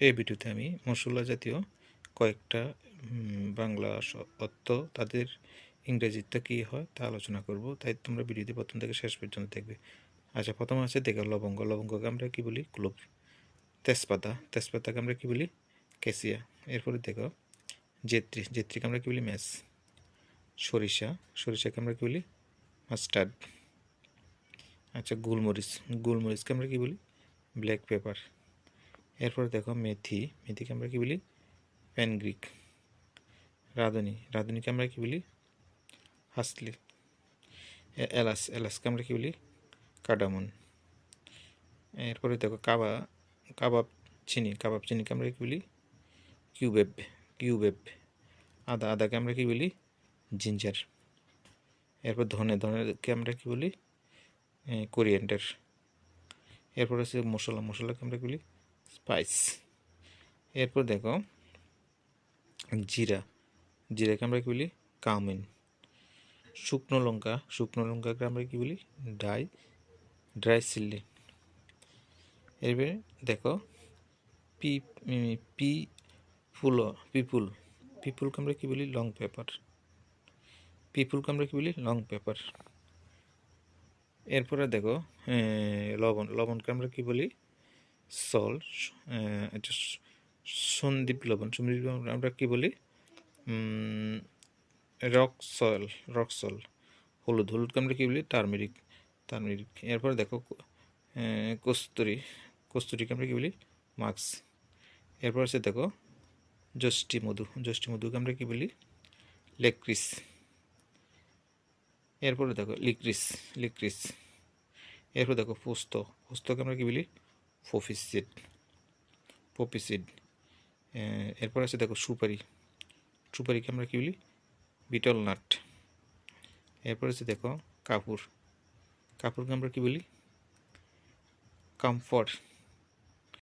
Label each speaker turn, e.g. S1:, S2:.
S1: এই ভিডিওতে আমি মশলা জাতীয় কয়েকটা বাংলা অর্থ তাদের ইংরেজিতে কী হয় তা আলোচনা করব। তাই তোমরা ভিডিওটি প্রথম থেকে শেষ পর্যন্ত দেখবে। আচ্ছা প্রথম আছে দেখো লবঙ্গ। লবঙ্গকে আমরা কি বলি? ক্লোভ। তেজপাতা। তেজপাতাকে আমরা কি বলি? কেসিয়া এরপরে দেখো জেত্রী। জেত্রীকে আমরা কি বলি? ম্যাস সরিষা। সরিষাকে আমরা কি বলি? মাস্টার্ড। আচ্ছা গোলমরিচ। গোলমরিচকে আমরা কি বলি? Black pepper. এরপরে দেখো মেথি, মেথিকে আমরা কি বলি? প্যানগ্রিক রাঁধুনি, রাঁধুনিকে আমরা কি বলি? হাসলি এ- এলাচ, এলাচকে আমরা কি বলি? কাডামন এরপরে দেখো কাবা, কাবাব চিনি, কাবাব চিনিকে আমরা কি বলি? কিউবেব কিউবেব আদা, আদাকে আমরা কি বলি? জিঞ্জার এরপর ধনে, ধনেকে আমরা কি বলি? কোরিয়েন্ডার এরপর আছে মশলা, মশলাকে আমরা কি বলি? স্পাইস। এরপর দেখো, জিরা। জিরাকে আমরা কি বলি? কামিন শুকনো লঙ্কা। শুকনো লঙ্কাকে আমরা কি বলি? ড্রাই। ড্রাই চিল্লি এরপরে দেখো, পি পি ফুল, পিপুল। পিপুলকে আমরা কি বলি? Long pepper. পিপুলকে আমরা কি বলি? Long pepper. এরপরে দেখো লবণ। লবণকে আমরা কি বলি? সল এটা সন্দীপ লবণ সন্দীপ লবণ আমরা কি বলি? রক সয়েল রক সল, হলুদ, হলুদকে আমরা কি বলি? Turmeric turmeric. এরপরে দেখো কস্তুরি, কস্তুরিকে আমরা কি বলি? মাক্স। এরপর আছে দেখো, যষ্টি মধু, যষ্টি মধুকে আমরা কি বলি? লেক্রিস। এরপরে দেখো, লিক্রিস লিক্রিস। এরপর দেখো, পোস্ত, পোস্তকে আমরা কি বলি? ফোফিসিড পপিসিড এরপর আছে দেখো সুপারি। সুপারিকে আমরা কী বলি? Betel nut. এরপর আছে দেখো কাপুর কাপুরকে আমরা কী বলি? কমফর্ট